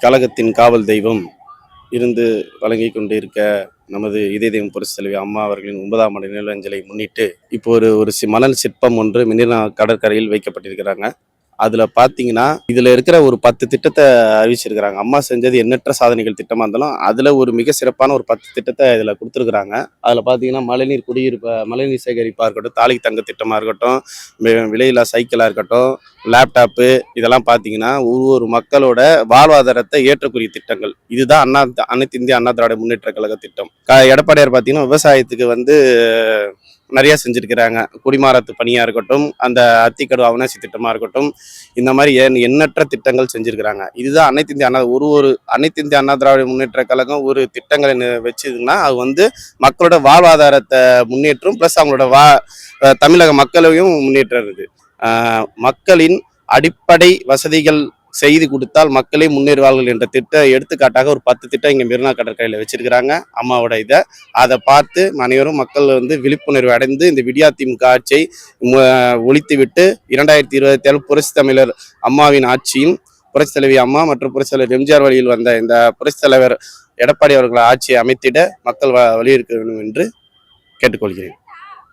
கழகத்தின் காவல் தெய்வம் இருந்து வழங்கி கொண்டிருக்க நமது இதய தெய்வம் புரட்சி செல்வி அம்மா அவர்களின் ஒன்பதாம் ஆண்டு நிலஞ்சலை முன்னிட்டு இப்போ ஒரு ஒரு சி- மணல் சிற்பம் ஒன்று மினினா கடற்கரையில் வைக்கப்பட்டிருக்கிறாங்க. அதில் பார்த்தீங்கன்னா இதில் இருக்கிற ஒரு பத்து திட்டத்தை அறிவிச்சிருக்கிறாங்க. அம்மா செஞ்சது எண்ணற்ற சாதனைகள் திட்டமாக இருந்தாலும் அதில் ஒரு மிக சிறப்பான ஒரு பத்து திட்டத்தை இதில் கொடுத்துருக்குறாங்க. அதில் பார்த்தீங்கன்னா மழைநீர் குடியிருப்ப மழைநீர் சேகரிப்பாக இருக்கட்டும் தாலி தங்க திட்டமாக இருக்கட்டும் விலையில்லா சைக்கிளாக இருக்கட்டும் லேப்டாப்பு இதெல்லாம் பார்த்தீங்கன்னா ஒவ்வொரு மக்களோட வாழ்வாதாரத்தை ஏற்றக்கூடிய திட்டங்கள். இதுதான் அண்ணா அனைத்து இந்திய அண்ணா திராவிட முன்னேற்ற கழக திட்டம். க எடப்பாடியார் பார்த்தீங்கன்னா விவசாயத்துக்கு வந்து நிறைய செஞ்சுருக்கிறாங்க. குடிமாரத்து பணியாக இருக்கட்டும் அந்த அத்திக்கடு அவனாசி திட்டமாக இருக்கட்டும் இந்த மாதிரி எண்- எண்ணற்ற திட்டங்கள் செஞ்சுருக்கிறாங்க. இதுதான் அனைத்து இந்திய அண்ணா ஒரு ஒரு அனைத்து இந்திய அண்ணா திராவிட முன்னேற்ற கழகம் ஒரு திட்டங்களை வச்சுதுன்னா அது வந்து மக்களோட வாழ்வாதாரத்தை முன்னேற்றும் ப்ளஸ் அவங்களோட வா தமிழக மக்களையும் முன்னேற்றுறது. இருக்குது மக்களின் அடிப்படை வசதிகள் செய்து கொடுத்தால் மக்களே முன்னேறுவார்கள் என்ற திட்டம் எடுத்துக்காட்டாக ஒரு பத்து திட்டம் இங்கே மெரினா கடற்கரையில் வச்சிருக்கிறாங்க. அம்மாவோட இதை. அதை பார்த்து அனைவரும் மக்கள் வந்து விழிப்புணர்வு அடைந்து இந்த விடியா திமுக ஆட்சியை ஒழித்துவிட்டு இரண்டாயிரத்தி இருபத்தி ஏழு புரட்சி தமிழர் அம்மாவின் ஆட்சியும் புரட்சி தலைவி அம்மா மற்றும் புரட்சி தலைவர் எம்ஜிஆர் வழியில் வந்த இந்த புரட்சி தலைவர் எடப்பாடி அவர்கள் ஆட்சியை அமைத்திட மக்கள் வ- வலியுறுத்த வேண்டும் என்று கேட்டுக்கொள்கிறேன்.